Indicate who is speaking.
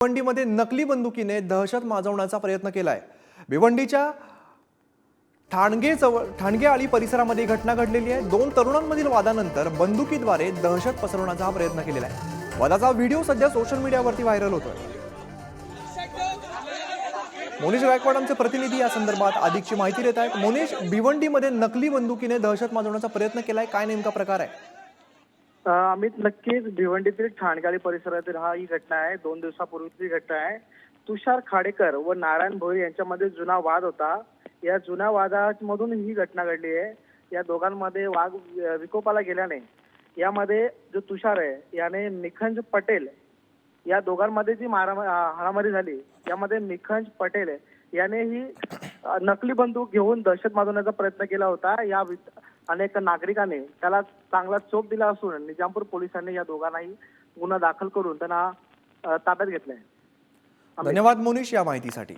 Speaker 1: भिवंडीमध्ये नकली बंदुकीने दहशत माजवण्याचा प्रयत्न केलाय. भिवंडीच्या ठाणगे चवळ ठाणगे आळी परिसरामध्ये घटना घडलेली आहे. दोन तरुणांमधील वादानंतर बंदुकीद्वारे दहशत पसरवण्याचा हा प्रयत्न केलेला आहे. वादाचा व्हिडिओ सध्या सोशल मीडियावरती व्हायरल होतोय. मोनेश गायकवाड आमचे प्रतिनिधी या संदर्भात अधिकची माहिती देत आहेत. मोनेश भिवंडीमध्ये नकली बंदुकीने दहशत माजवण्याचा प्रयत्न केलाय. काय नेमका प्रकार आहे?
Speaker 2: अमित नक्कीच भिवंडीतील ठाणगाडी परिसरातील हा ही घटना आहे. दोन दिवसापूर्वीची घटना आहे. तुषार खाडेकर व नारायण भोईर यांच्यामध्ये जुना वाद होता. या जुन्या वादामधून ही घटना घडली आहे. या दोघांमध्ये वाद विकोपाला गेल्याने यामध्ये जो तुषार आहे याने निखंज पटेल या दोघांमध्ये जी मारा हाणामारी झाली यामध्ये निखंज पटेल याने ही नकली बंदूक घेऊन दहशत माजवण्याचा प्रयत्न केला होता. या अनेक नागरिकांनी त्याला चांगला चोप दिला असून निजामपूर पोलिसांनी या दोघांनाही गुन्हा दाखल करून त्यांना अ, ताब्यात घेतलाय.
Speaker 1: धन्यवाद मोनिश या माहितीसाठी.